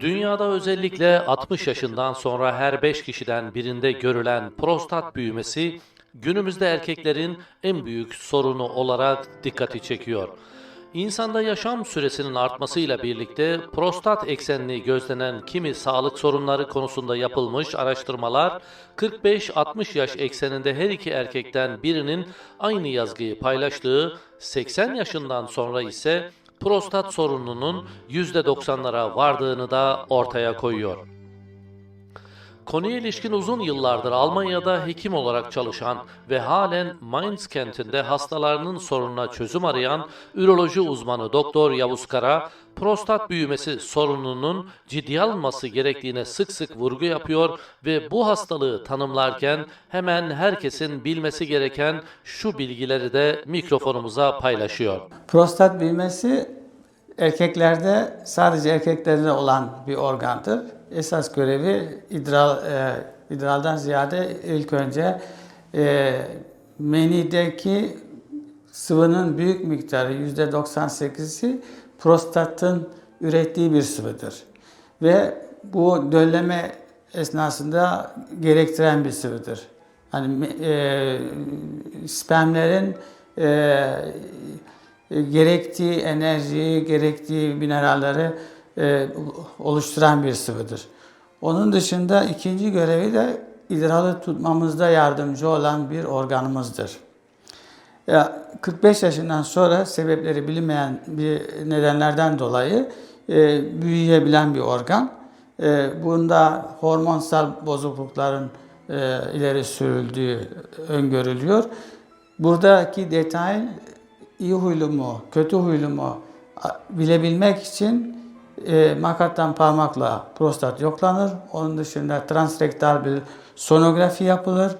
Dünyada özellikle 60 yaşından sonra her 5 kişiden birinde görülen prostat büyümesi günümüzde erkeklerin en büyük sorunu olarak dikkati çekiyor. İnsanda yaşam süresinin artmasıyla birlikte prostat eksenli gözlenen kimi sağlık sorunları konusunda yapılmış araştırmalar 45-60 yaş ekseninde her iki erkekten birinin aynı yazgıyı paylaştığı, 80 yaşından sonra ise prostat sorununun %90'lara vardığını da ortaya koyuyor. Konuya ilişkin uzun yıllardır Almanya'da hekim olarak çalışan ve halen Mainz kentinde hastalarının sorununa çözüm arayan üroloji uzmanı Doktor Yavuz Kara, prostat büyümesi sorununun ciddiye alınması gerektiğine sık sık vurgu yapıyor ve bu hastalığı tanımlarken hemen herkesin bilmesi gereken şu bilgileri de mikrofonumuza paylaşıyor. Prostat büyümesi erkeklerde sadece erkeklerde olan bir organdır. Esas görevi idrar, e, idrardan ziyade ilk önce e, menideki sıvının büyük miktarı %98'i prostatın ürettiği bir sıvıdır. Ve bu dölleme esnasında gerektiren bir sıvıdır. Hani e, spermlerin e, gerektiği enerjiyi, gerektiği mineralleri e, oluşturan bir sıvıdır. Onun dışında ikinci görevi de idrarı tutmamızda yardımcı olan bir organımızdır. Ya, 45 yaşından sonra sebepleri bilinmeyen bir nedenlerden dolayı e, büyüyebilen bir organ. E, bunda hormonsal bozuklukların e, ileri sürüldüğü öngörülüyor. Buradaki detay iyi huylu mu, kötü huylu mu bilebilmek için e, makattan parmakla prostat yoklanır. Onun dışında transrektal bir sonografi yapılır.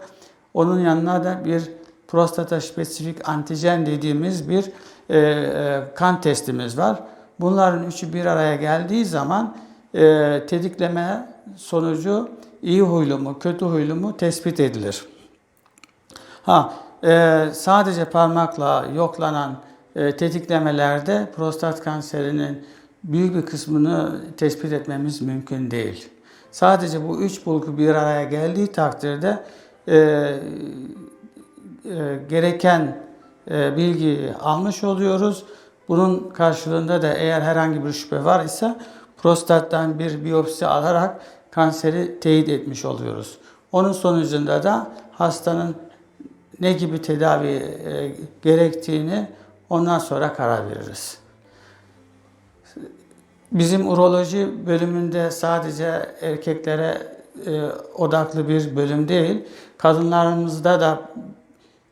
Onun yanına da bir prostata spesifik antijen dediğimiz bir e, e, kan testimiz var. Bunların üçü bir araya geldiği zaman e, tetikleme sonucu iyi huylu mu, kötü huylu mu tespit edilir. Ha, e, sadece parmakla yoklanan e, tetiklemelerde prostat kanserinin büyük bir kısmını tespit etmemiz mümkün değil. Sadece bu üç bulgu bir araya geldiği takdirde e, e, gereken e, bilgiyi almış oluyoruz. Bunun karşılığında da eğer herhangi bir şüphe var ise prostattan bir biyopsi alarak kanseri teyit etmiş oluyoruz. Onun sonucunda da hastanın ne gibi tedavi e, gerektiğini ondan sonra karar veririz. Bizim uroloji bölümünde sadece erkeklere e, odaklı bir bölüm değil, kadınlarımızda da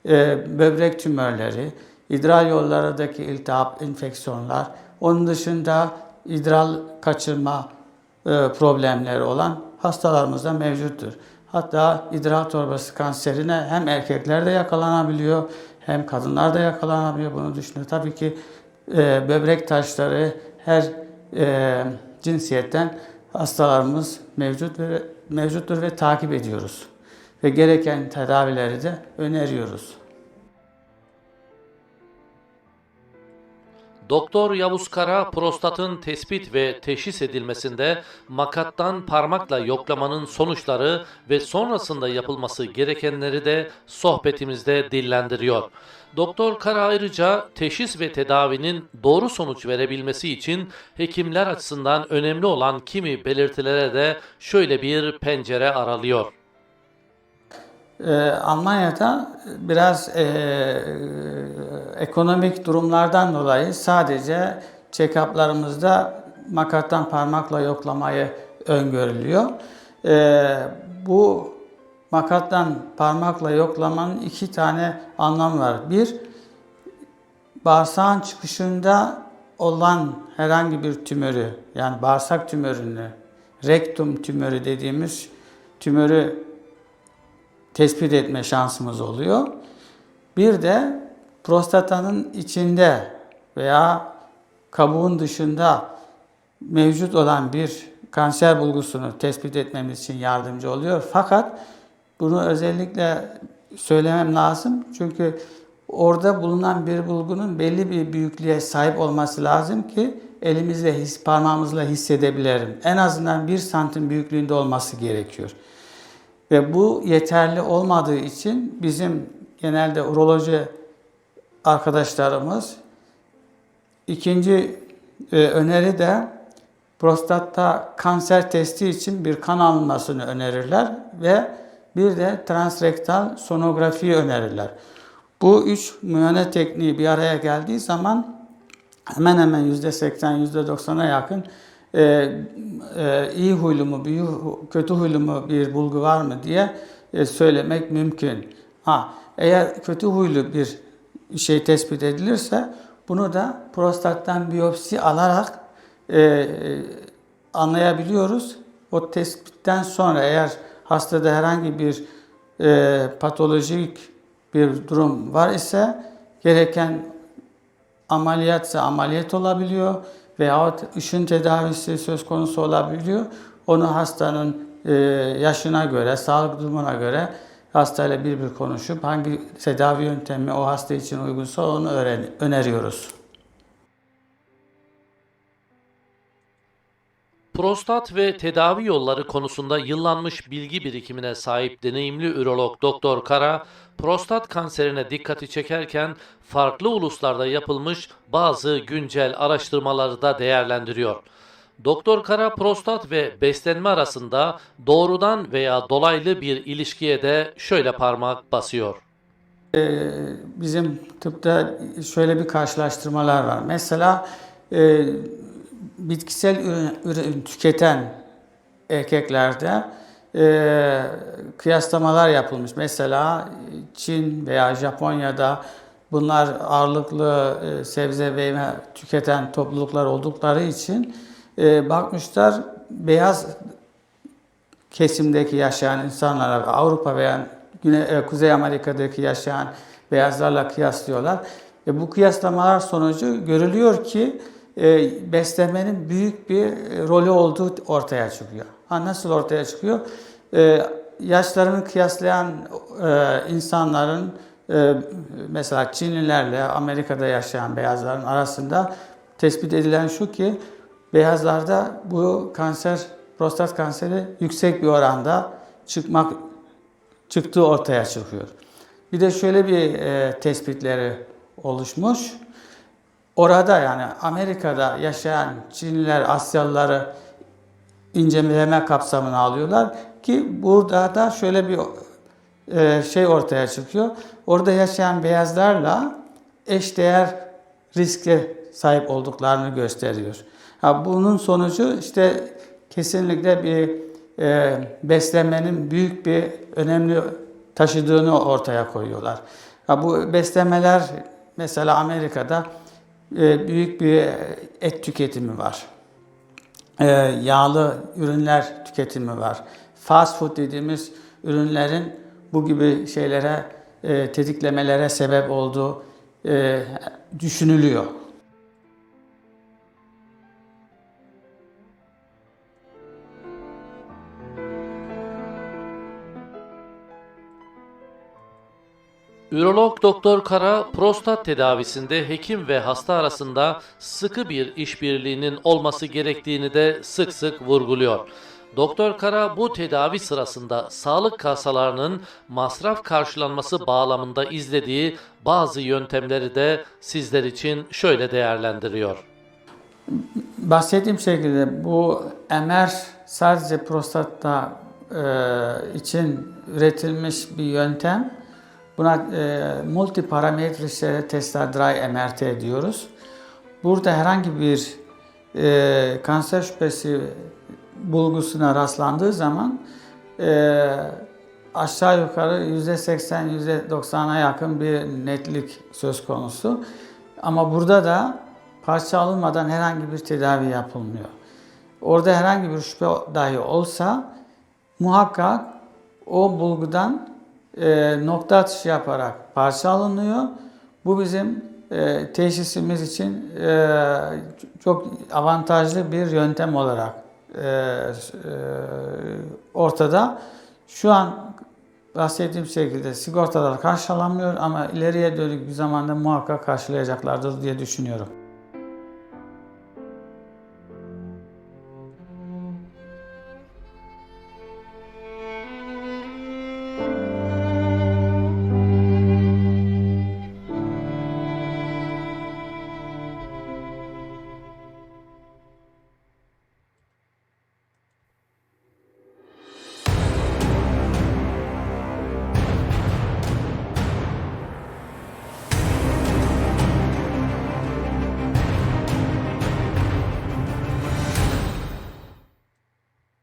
e, böbrek tümörleri, idrar yollarındaki iltihap, enfeksiyonlar, onun dışında idrar kaçırma e, problemleri olan hastalarımız da mevcuttur. Hatta idrar torbası kanserine hem erkekler de yakalanabiliyor hem kadınlar da yakalanabiliyor. Bunu düşünün. Tabii ki e, böbrek taşları her e, cinsiyetten hastalarımız mevcut ve mevcuttur ve takip ediyoruz. Ve gereken tedavileri de öneriyoruz. Doktor Yavuz Kara prostatın tespit ve teşhis edilmesinde makattan parmakla yoklamanın sonuçları ve sonrasında yapılması gerekenleri de sohbetimizde dillendiriyor. Doktor Kara ayrıca teşhis ve tedavinin doğru sonuç verebilmesi için hekimler açısından önemli olan kimi belirtilere de şöyle bir pencere aralıyor. Ee, Almanya'da biraz e, ekonomik durumlardan dolayı sadece check-up'larımızda makattan parmakla yoklamayı öngörülüyor. Ee, bu makattan parmakla yoklamanın iki tane anlamı var. Bir, bağırsağın çıkışında olan herhangi bir tümörü yani bağırsak tümörünü, rektum tümörü dediğimiz tümörü tespit etme şansımız oluyor. Bir de prostatanın içinde veya kabuğun dışında mevcut olan bir kanser bulgusunu tespit etmemiz için yardımcı oluyor. Fakat bunu özellikle söylemem lazım. Çünkü orada bulunan bir bulgunun belli bir büyüklüğe sahip olması lazım ki elimizle, his, parmağımızla hissedebilirim. En azından bir santim büyüklüğünde olması gerekiyor. Ve bu yeterli olmadığı için bizim genelde uroloji arkadaşlarımız ikinci e, öneri de prostatta kanser testi için bir kan alınmasını önerirler ve bir de transrektal sonografi önerirler. Bu üç müayene tekniği bir araya geldiği zaman hemen hemen %80, %90'a yakın e, e, iyi huylu mu, büyü, kötü huylu mu bir bulgu var mı diye e, söylemek mümkün. Ha, eğer kötü huylu bir şey tespit edilirse bunu da prostattan biyopsi alarak e, e, anlayabiliyoruz. O tespitten sonra eğer hastada herhangi bir e, patolojik bir durum var ise gereken ameliyatsa ameliyat olabiliyor veyahut ışın tedavisi söz konusu olabiliyor. Onu hastanın e, yaşına göre, sağlık durumuna göre hastayla bir bir konuşup hangi tedavi yöntemi o hasta için uygunsa onu öneriyoruz. Prostat ve tedavi yolları konusunda yıllanmış bilgi birikimine sahip deneyimli ürolog Doktor Kara, prostat kanserine dikkati çekerken farklı uluslarda yapılmış bazı güncel araştırmaları da değerlendiriyor. Doktor Kara prostat ve beslenme arasında doğrudan veya dolaylı bir ilişkiye de şöyle parmak basıyor. Ee, bizim tıpta şöyle bir karşılaştırmalar var. Mesela e, bitkisel ürün, ürün tüketen erkeklerde e, kıyaslamalar yapılmış. Mesela Çin veya Japonya'da bunlar ağırlıklı e, sebze ve meyve tüketen topluluklar oldukları için e, bakmışlar beyaz kesimdeki yaşayan insanlara Avrupa veya Güney, e, Kuzey Amerika'daki yaşayan beyazlarla kıyaslıyorlar. E, bu kıyaslamalar sonucu görülüyor ki e, beslenmenin büyük bir e, rolü olduğu ortaya çıkıyor. Ha, nasıl ortaya çıkıyor? E, yaşlarını kıyaslayan e, insanların mesela Çinlilerle Amerika'da yaşayan beyazların arasında tespit edilen şu ki beyazlarda bu kanser, prostat kanseri yüksek bir oranda çıkmak çıktığı ortaya çıkıyor. Bir de şöyle bir tespitleri oluşmuş. Orada yani Amerika'da yaşayan Çinliler, Asyalıları inceleme kapsamına alıyorlar ki burada da şöyle bir e, şey ortaya çıkıyor. Orada yaşayan beyazlarla eşdeğer riske sahip olduklarını gösteriyor. Ha, bunun sonucu işte kesinlikle bir e, beslenmenin büyük bir önemli taşıdığını ortaya koyuyorlar. Ha, bu beslenmeler mesela Amerika'da büyük bir et tüketimi var. E, yağlı ürünler tüketimi var. Fast food dediğimiz ürünlerin bu gibi şeylere e, tetiklemelere sebep olduğu e, düşünülüyor. Ürolog Doktor Kara prostat tedavisinde hekim ve hasta arasında sıkı bir işbirliğinin olması gerektiğini de sık sık vurguluyor. Doktor Kara bu tedavi sırasında sağlık kasalarının masraf karşılanması bağlamında izlediği bazı yöntemleri de sizler için şöyle değerlendiriyor. Bahsettiğim şekilde bu MR sadece prostatta e, için üretilmiş bir yöntem. Buna e, multiparametre testler dry MRT diyoruz. Burada herhangi bir e, kanser şüphesi bulgusuna rastlandığı zaman e, aşağı yukarı %80 %90'a yakın bir netlik söz konusu. Ama burada da parça alınmadan herhangi bir tedavi yapılmıyor. Orada herhangi bir şüphe dahi olsa muhakkak o bulgudan e, nokta atışı yaparak parça alınıyor. Bu bizim e, teşhisimiz için e, çok avantajlı bir yöntem olarak e, e, ortada. Şu an bahsettiğim şekilde sigortalar karşılanmıyor ama ileriye dönük bir zamanda muhakkak karşılayacaklardır diye düşünüyorum.